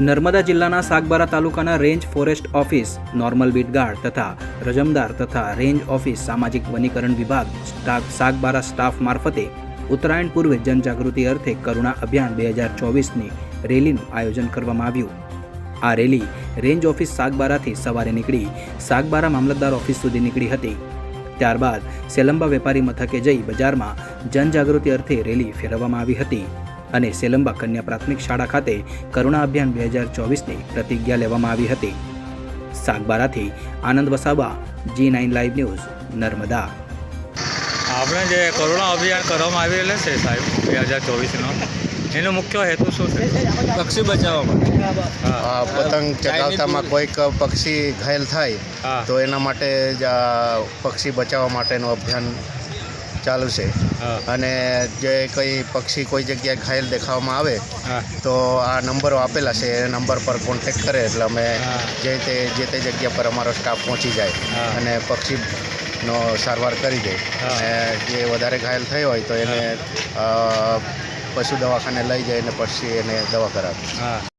નર્મદા જિલ્લાના સાગબારા તાલુકાના range forest office, normal beat guard તથા રજમદાર તથા રેન્જ ઓફિસ સામાજિક વનીકરણ વિભાગ સાગબારા સ્ટાફ મારફતે ઉત્તરાયણ પૂર્વે જનજાગૃતિ અર્થે કરુણા અભિયાન બે હજાર ચોવીસની રેલીનું આયોજન કરવામાં આવ્યું. આ રેલી રેન્જ ઓફિસ સાગબારાથી સવારે નીકળી સાગબારા મામલતદાર ઓફિસ સુધી નીકળી હતી. ત્યારબાદ સેલંબા વેપારી મથકે જઈ બજારમાં જનજાગૃતિ અર્થે રેલી ફેરવવામાં આવી હતી. અને સેલંબા કન્યા પ્રાથમિક શાળા ખાતે કરુણા અભિયાન બે હજાર ચોવીસની પ્રતિજ્ઞા લેવામાં આવી હતી. સાગબારાથી Anand Vasava G nine live news Narmada. આપણે જે કરુણા અભિયાન કરવામાં આવી રહેલું છે સાહેબ બે હજાર ચોવીસનો એનો મુખ્ય હેતુ શું છે? પક્ષી બચાવવા માટે. પતંગ ચગાવતામાં કોઈક પક્ષી ઘાયલ થાય તો એના માટે જ આ પક્ષી બચાવવા માટેનું અભિયાન ચાલુ છે. અને જે કંઈ પક્ષી કોઈ જગ્યાએ ઘાયલ દેખાવામાં આવે તો આ નંબરો આપેલા છે. એ નંબર પર કોન્ટેક્ટ કરે એટલે અમે જે તે જે તે જગ્યા પર અમારો સ્ટાફ પહોંચી જાય અને અને પક્ષીનો સારવાર કરી દે. અને જે વધારે ઘાયલ થયો હોય તો એને પશુ દવાખાને લઈ જાય અને પછી એને દવા કરાવે.